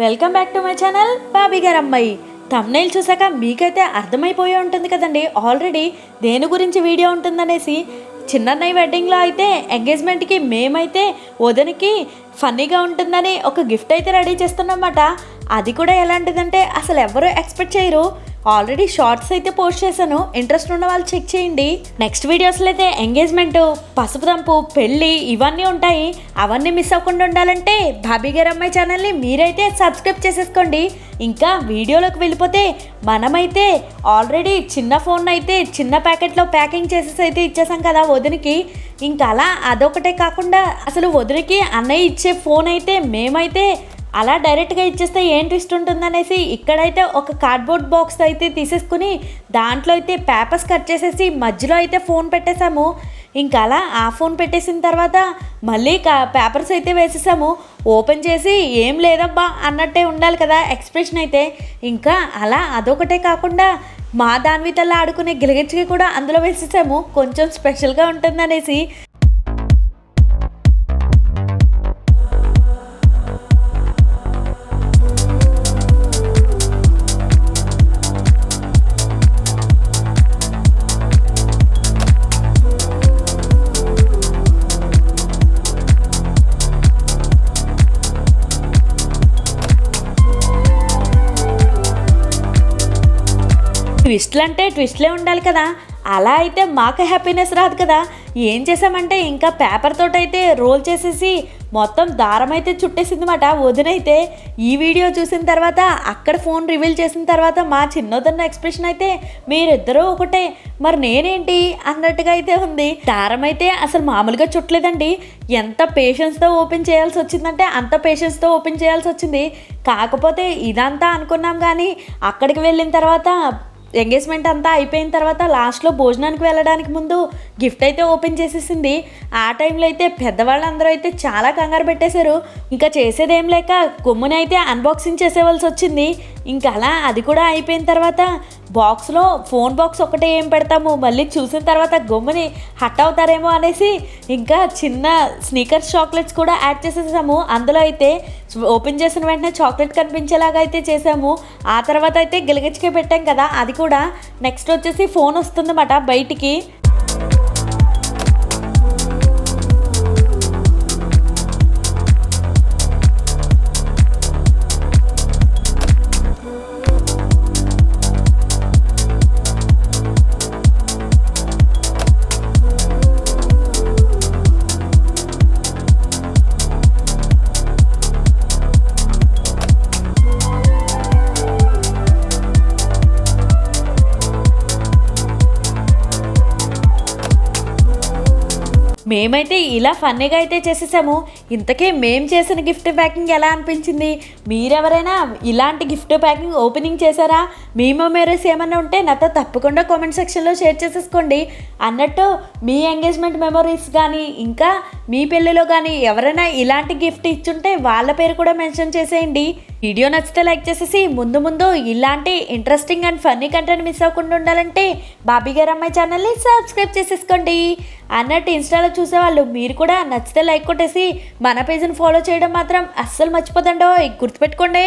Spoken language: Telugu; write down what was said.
Welcome back to my channel Bobby గారు అమ్మాయి తమ్నైల్ చూసాక మీకైతే అర్థమైపోయి ఉంటుంది కదండి. ఆల్రెడీ దేని గురించి వీడియో ఉంటుందనేసి చిన్నన్నయ్య వెడ్డింగ్లో అయితే ఎంగేజ్మెంట్కి మేమైతే వదనికి ఫన్నీగా ఉంటుందని ఒక గిఫ్ట్ అయితే రెడీ చేస్తున్నమాట అది కూడా ఎలాంటిదంటే అసలు ఎవరు ఎక్స్పెక్ట్ చేయరు. ఆల్రెడీ షార్ట్స్ అయితే పోస్ట్ చేశాను. ఇంట్రెస్ట్ ఉన్న వాళ్ళు చెక్ చేయండి. నెక్స్ట్ వీడియోస్లో అయితే ఎంగేజ్మెంట్ పసుపు దంపు పెళ్ళి ఇవన్నీ ఉంటాయి. అవన్నీ మిస్ అవ్వకుండా ఉండాలంటే భాబీ గారు అమ్మాయి ఛానల్ని మీరైతే సబ్స్క్రైబ్ చేసేసుకోండి. ఇంకా వీడియోలోకి వెళ్ళిపోతే మనమైతే ఆల్రెడీ చిన్న ఫోన్ అయితే చిన్న ప్యాకెట్లో ప్యాకింగ్ చేసేసి అయితే ఇచ్చేసాం కదా వదినికి. ఇంకా అలా అదొకటే కాకుండా అసలు వదినికి అన్నయ్య ఇచ్చే ఫోన్ అయితే మేమైతే అలా డైరెక్ట్గా ఇచ్చేస్తే ఏం ట్విస్ట్ ఉంటుందనేసి ఇక్కడైతే ఒక కార్డ్బోర్డ్ బాక్స్ అయితే తీసేసుకుని దాంట్లో అయితే పేపర్స్ కట్ చేసేసి మధ్యలో అయితే ఫోన్ పెట్టేశాము. ఇంకా అలా ఆ ఫోన్ పెట్టేసిన తర్వాత మళ్ళీ కా పేపర్స్ అయితే వేసేసాము. ఓపెన్ చేసి ఏం లేదబ్బా అన్నట్టే ఉండాలి కదా ఎక్స్ప్రెషన్ అయితే. ఇంకా అలా అదొకటే కాకుండా మా దాన్వితల్లా ఆడుకునే గిలగిచ్చికి కూడా అందులో వేసేసాము. కొంచెం స్పెషల్గా ఉంటుందనేసి. ట్విస్ట్లు అంటే ట్విస్ట్లే ఉండాలి కదా. అలా అయితే మాకు హ్యాపీనెస్ రాదు కదా. ఏం చేసామంటే ఇంకా పేపర్ తోటి అయితే రోల్ చేసేసి మొత్తం దారం అయితే చుట్టేసిందన్నమాట. వదినైతే ఈ వీడియో చూసిన తర్వాత అక్కడ ఫోన్ రివీల్ చేసిన తర్వాత మా చిన్నదన్న ఎక్స్ప్రెషన్ అయితే మీరిద్దరూ ఒకటే. మరి నేనేంటి? అన్నట్టుగా అయితే ఉంది. దారం అయితే అసలు మామూలుగా చుట్టలేదండి. ఎంత పేషెన్స్తో ఓపెన్ చేయాల్సి వచ్చిందంటే అంత పేషెన్స్తో ఓపెన్ చేయాల్సి వచ్చింది. కాకపోతే ఇదంతా అనుకున్నాం కానీ అక్కడికి వెళ్ళిన తర్వాత ఎంగేజ్మెంట్ అంతా అయిపోయిన తర్వాత లాస్ట్లో భోజనానికి వెళ్ళడానికి ముందు గిఫ్ట్ అయితే ఓపెన్ చేసేసింది. ఆ టైంలో అయితే పెద్దవాళ్ళందరూ అయితే చాలా కంగారు పెట్టేశారు. ఇంకా చేసేదేం లేక కొమ్మునైతే అన్బాక్సింగ్ చేసేవలసి వచ్చింది. ఇంకా అలా అది కూడా అయిపోయిన తర్వాత బాక్స్లో ఫోన్ బాక్స్ ఒకటే ఏం పెడతాము? మళ్ళీ చూసిన తర్వాత గమ్ముని హట్ అవుతారేమో అనేసి ఇంకా చిన్న స్నీకర్స్ చాక్లెట్స్ కూడా యాడ్ చేసేసాము. అందులో అయితే ఓపెన్ చేసిన వెంటనే చాక్లెట్ కనిపించేలాగా అయితే చేసాము. ఆ తర్వాత అయితే గిలగిచ్చికే పెట్టాం కదా అది కూడా. నెక్స్ట్ వచ్చేసి ఫోన్ వస్తుందన్నమాట బయటికి. మేమైతే ఇలా ఫన్నీగా అయితే చేసేసాము. ఇంతకీ మేము చేసిన గిఫ్ట్ ప్యాకింగ్ ఎలా అనిపించింది? మీరెవరైనా ఇలాంటి గిఫ్ట్ ప్యాకింగ్ ఓపెనింగ్ చేశారా? మీ మెమరీస్ ఏమైనా ఉంటే నాతో తప్పకుండా కామెంట్ సెక్షన్లో షేర్ చేసేసుకోండి. అన్నట్టు మీ ఎంగేజ్మెంట్ మెమరీస్ కానీ ఇంకా మీ పెళ్ళిలో కానీ ఎవరైనా ఇలాంటి గిఫ్ట్ ఇచ్చుంటే వాళ్ళ పేరు కూడా మెన్షన్ చేసేయండి. వీడియో నచ్చితే లైక్ చేసేసి ముందు ముందు ఇలాంటి interesting and funny content miss అవ్వకుండా ఉండాలంటే బాబీ గారు అమ్మాయి ఛానల్ని సబ్స్క్రైబ్ చేసేసుకోండి. అన్నట్టు ఇన్స్టాలో చూసేవాళ్ళు మీరు కూడా నచ్చితే లైక్ కొట్టేసి మన పేజ్ని ఫాలో చేయడం మాత్రం అస్సలు మర్చిపోదండో గుర్తుపెట్టుకోండి.